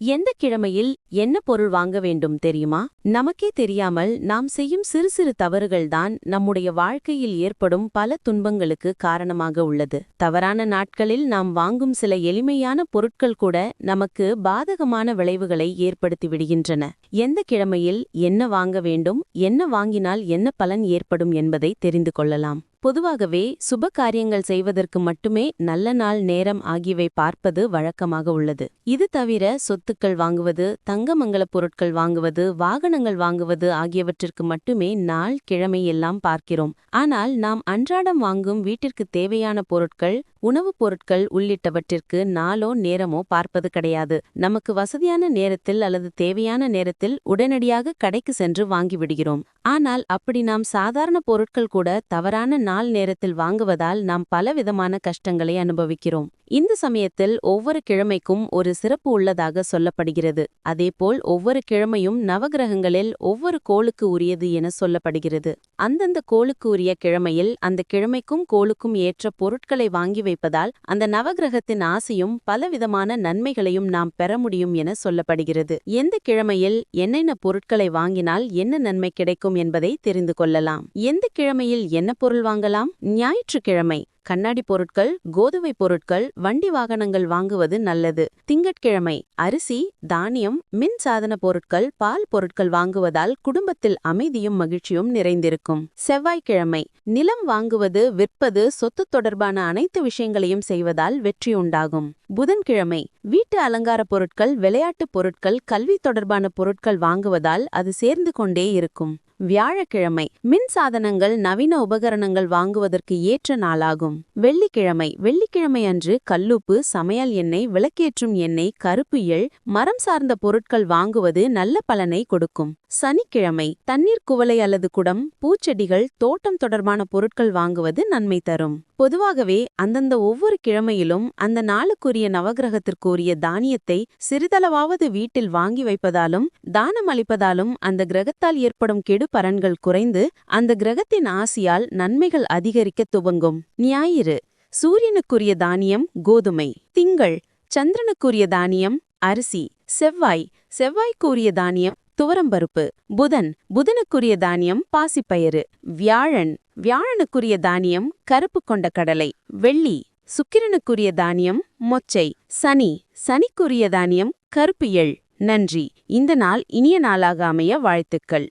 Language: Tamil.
எந்த கிழமையில் என்ன பொருள் வாங்க வேண்டும் தெரியுமா? நமக்கே தெரியாமல் நாம் செய்யும் சிறு சிறு தவறுகள்தான் நம்முடைய வாழ்க்கையில் ஏற்படும் பல துன்பங்களுக்கு காரணமாக உள்ளது. தவறான நாட்களில் நாம் வாங்கும் சில எளிமையான பொருட்கள் கூட நமக்கு பாதகமான விளைவுகளை ஏற்படுத்தி விடுகின்றன. எந்த கிழமையில் என்ன வாங்க வேண்டும் என்ன வாங்கினால் என்ன பலன் ஏற்படும் என்பதை தெரிந்து கொள்ளலாம். பொதுவாகவே சுப காரியங்கள் செய்வதற்கு மட்டுமே நல்ல நாள் நேரம் ஆகியவை பார்ப்பது வழக்கமாக உள்ளது. இது தவிர சொத்துக்கள் வாங்குவது தங்கமங்கலப் பொருட்கள் வாங்குவது வாகனங்கள் வாங்குவது ஆகியவற்றிற்கு மட்டுமே நாள் கிழமை எல்லாம் பார்க்கிறோம். ஆனால் நாம் அன்றாடம் வாங்கும் வீட்டிற்கு தேவையான பொருட்கள் உணவுப் பொருட்கள் உள்ளிட்டவற்றிற்கு நாளோ நேரமோ பார்ப்பது கிடையாது. நமக்கு வசதியான நேரத்தில் அல்லது தேவையான நேரத்தில் உடனடியாக கடைக்கு சென்று வாங்கிவிடுகிறோம். ஆனால் அப்படி நாம் சாதாரண பொருட்கள் கூட தவறான நாள் நேரத்தில் வாங்குவதால் நாம் பலவிதமான கஷ்டங்களை அனுபவிக்கிறோம். இந்த சமயத்தில் ஒவ்வொரு கிழமைக்கும் ஒரு சிறப்பு உள்ளதாக சொல்லப்படுகிறது. அதேபோல் ஒவ்வொரு கிழமையும் நவகிரகங்களில் ஒவ்வொரு கோளுக்கு உரியது என சொல்லப்படுகிறது. அந்தந்த கோளுக்கு உரிய கிழமையில் அந்த கிழமைக்கும் கோளுக்கும் ஏற்ற பொருட்களை வாங்கி வைப்பதால் அந்த நவகிரகத்தின் ஆசையும் பலவிதமான நன்மைகளையும் நாம் பெற முடியும் என சொல்லப்படுகிறது. எந்த கிழமையில் என்னென்ன பொருட்களை வாங்கினால் என்ன நன்மை கிடைக்கும் என்பதை தெரிந்து கொள்ளலாம். எந்த கிழமையில் என்ன பொருள் வாங்கலாம். ஞாயிற்றுக்கிழமை கண்ணாடி பொருட்கள் கோதுமை பொருட்கள் வண்டி வாகனங்கள் வாங்குவது நல்லது. திங்கட்கிழமை அரிசி தானியம் மின் சாதன பொருட்கள் பால் பொருட்கள் வாங்குவதால் குடும்பத்தில் அமைதியும் மகிழ்ச்சியும் நிறைந்திருக்கும். செவ்வாய்க்கிழமை நிலம் வாங்குவது விற்பது சொத்து தொடர்பான அனைத்து விஷயங்களையும் செய்வதால் வெற்றி உண்டாகும். புதன்கிழமை வீட்டு அலங்கார பொருட்கள் விளையாட்டுப் பொருட்கள் கல்வி தொடர்பான பொருட்கள் வாங்குவதால் அது சேர்ந்து கொண்டே இருக்கும். வியாழக்கிழமை மின் சாதனங்கள் நவீன உபகரணங்கள் வாங்குவதற்கு ஏற்ற நாளாகும். வெள்ளிக்கிழமை வெள்ளிக்கிழமை அன்று கல்லுப்பு சமையல் எண்ணெய் விளக்கேற்றும் எண்ணெய் கருப்பு எள் மரம் சார்ந்த பொருட்கள் வாங்குவது நல்ல பலனை கொடுக்கும். சனிக்கிழமை தண்ணீர் குவளை அல்லது குடம் பூச்செடிகள் தோட்டம் தொடர்பான பொருட்கள் வாங்குவது நன்மை தரும். பொதுவாகவே அந்தந்த ஒவ்வொரு கிழமையிலும் அந்த நாளுக்குரிய நவகிரகத்திற்குரிய தானியத்தை சிறிதளவாவது வீட்டில் வாங்கி வைப்பதாலும் தானம் அளிப்பதாலும் அந்த கிரகத்தால் ஏற்படும் கெடு பலன்கள் குறைந்து அந்த கிரகத்தின் ஆசியால் நன்மைகள் அதிகரிக்க துவங்கும். ஞாயிறு. சூரியனுக்குரிய தானியம் கோதுமை. திங்கள். சந்திரனுக்குரிய தானியம் அரிசி. செவ்வாய். செவ்வாய்க்குரிய தானியம் துவரம்பருப்பு புதன் புதனுக்குரிய தானியம் பாசிப்பயிறு வியாழன் வியாழனுக்குரிய தானியம் கருப்பு கொண்ட கடலை வெள்ளி சுக்கிரனுக்குரிய தானியம் மொச்சை சனி சனிக்குரிய தானியம் கருப்பு எள். நன்றி. இந்த நாள் இனிய நாளாக அமைய வாழ்த்துக்கள்.